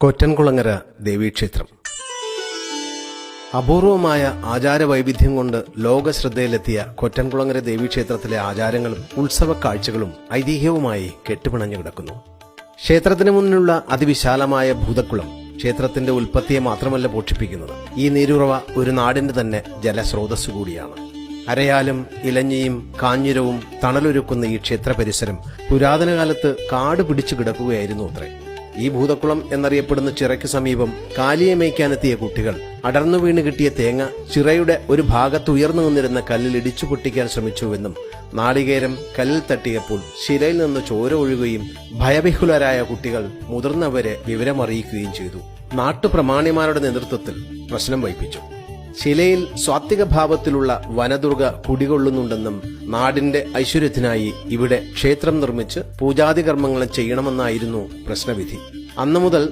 കൊറ്റൻകുളങ്ങര ദേവീക്ഷേത്രം. അപൂർവമായ ആചാര വൈവിധ്യം കൊണ്ട് ലോക ശ്രദ്ധയിലെത്തിയ കൊറ്റൻകുളങ്ങര ദേവീക്ഷേത്രത്തിലെ ആചാരങ്ങളും ഉത്സവ കാഴ്ചകളും ഐതിഹ്യവുമായി കെട്ടുപിണഞ്ഞു കിടക്കുന്നു. ക്ഷേത്രത്തിന് മുന്നിലുള്ള അതിവിശാലമായ ഭൂതക്കുളം ക്ഷേത്രത്തിന്റെ ഉൽപ്പത്തിയെ മാത്രമല്ല പോഷിപ്പിക്കുന്നത്. ഈ നീരുറവ ഒരു നാടിന്റെ തന്നെ ജലസ്രോതസ് കൂടിയാണ്. അരയാലും ഇലഞ്ഞിയും കാഞ്ഞിരവും തണലൊരുക്കുന്ന ഈ ക്ഷേത്ര പരിസരം പുരാതന കാലത്ത് കാട് പിടിച്ചു കിടക്കുകയായിരുന്നു അത്രേ. ഈ ഭൂതക്കുളം എന്നറിയപ്പെടുന്ന ചിറയ്ക്ക് സമീപം കാലിയെ മേയ്ക്കാനെത്തിയ കുട്ടികൾ. അടർന്നു വീണ് കിട്ടിയ തേങ്ങ ചിറയുടെ ഒരു ഭാഗത്ത് ഉയർന്നു നിന്നിരുന്ന കല്ലിൽ ഇടിച്ചു പൊട്ടിക്കാൻ ശ്രമിച്ചുവെന്നും നാളികേരം കല്ലിൽ തട്ടിയപ്പോൾ ശിലയിൽ നിന്ന് ചോര ഒഴുകുകയും ഭയവിഹുലരായ കുട്ടികൾ മുതിർന്നവരെ വിവരമറിയിക്കുകയും ചെയ്തു. നാട്ടുപ്രമാണിമാരുടെ നേതൃത്വത്തിൽ പ്രശ്നം വൈപ്പിച്ചു ശിലയിൽ സ്വാത്വിക ഭാവത്തിലുള്ള വനദുർഗ കുടികൊള്ളുന്നുണ്ടെന്നും നാടിന്റെ ഐശ്വര്യത്തിനായി ഇവിടെ ക്ഷേത്രം നിർമ്മിച്ച് പൂജാതി കർമ്മങ്ങൾ ചെയ്യണമെന്നായിരുന്നു പ്രശ്നവിധി. അന്നു മുതൽ